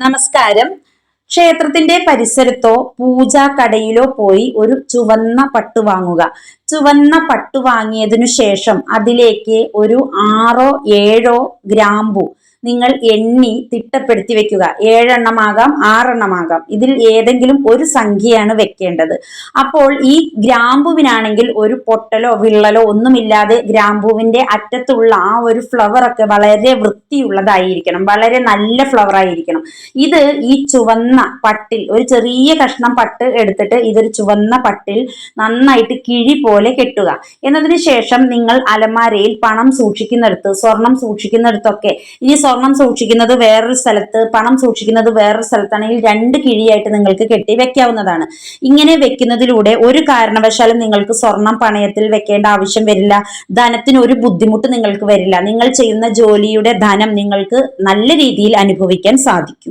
നമസ്കാരം. ക്ഷേത്രത്തിന്റെ പരിസരത്തോ പൂജാ കടയിലോ പോയി ഒരു ചുവന്ന പട്ട് വാങ്ങുക. ചുവന്ന പട്ട് വാങ്ങിയതിനു ശേഷം അതിലേക്ക് ഒരു ആറോ ഏഴോ ഗ്രാമ്പു നിങ്ങൾ എണ്ണി തിട്ടപ്പെടുത്തി വെക്കുക. ഏഴെണ്ണമാകാം ആറെണ്ണമാകാം. ഇതിൽ ഏതെങ്കിലും ഒരു സംഖ്യയാണ് വെക്കേണ്ടത്. അപ്പോൾ ഈ ഗ്രാമ്പുവിനാണെങ്കിൽ ഒരു പൊട്ടലോ വിള്ളലോ ഒന്നുമില്ലാതെ ഗ്രാമ്പുവിന്റെ അറ്റത്തുള്ള ആ ഒരു ഫ്ലവർ ഒക്കെ വളരെ വൃത്തിയുള്ളതായിരിക്കണം. വളരെ നല്ല ഫ്ലവർ ആയിരിക്കണം. ഇത് ഈ ചുവന്ന പട്ടിൽ ഒരു ചെറിയ കഷ്ണം പട്ട് എടുത്തിട്ട് ഇതൊരു ചുവന്ന പട്ടിൽ നന്നായിട്ട് കിഴി പോലെ കെട്ടുക. എന്നതിന് ശേഷം നിങ്ങൾ അലമാരയിൽ പണം സൂക്ഷിക്കുന്നിടത്ത് സ്വർണം സൂക്ഷിക്കുന്നിടത്തൊക്കെ ഇനി സ്വർണം സൂക്ഷിക്കുന്നത് വേറൊരു സ്ഥലത്ത് പണം സൂക്ഷിക്കുന്നത് വേറൊരു സ്ഥലത്താണെങ്കിൽ രണ്ട് കിഴിയായിട്ട് നിങ്ങൾക്ക് കെട്ടി വെക്കാവുന്നതാണ്. ഇങ്ങനെ വെക്കുന്നതിലൂടെ ഒരു കാരണവശാലും നിങ്ങൾക്ക് സ്വർണം പണയത്തിൽ വെക്കേണ്ട ആവശ്യം വരില്ല. ധനത്തിന് ഒരു ബുദ്ധിമുട്ട് നിങ്ങൾക്ക് വരില്ല. നിങ്ങൾ ചെയ്യുന്ന ജോലിയുടെ ധനം നിങ്ങൾക്ക് നല്ല രീതിയിൽ അനുഭവിക്കാൻ സാധിക്കും.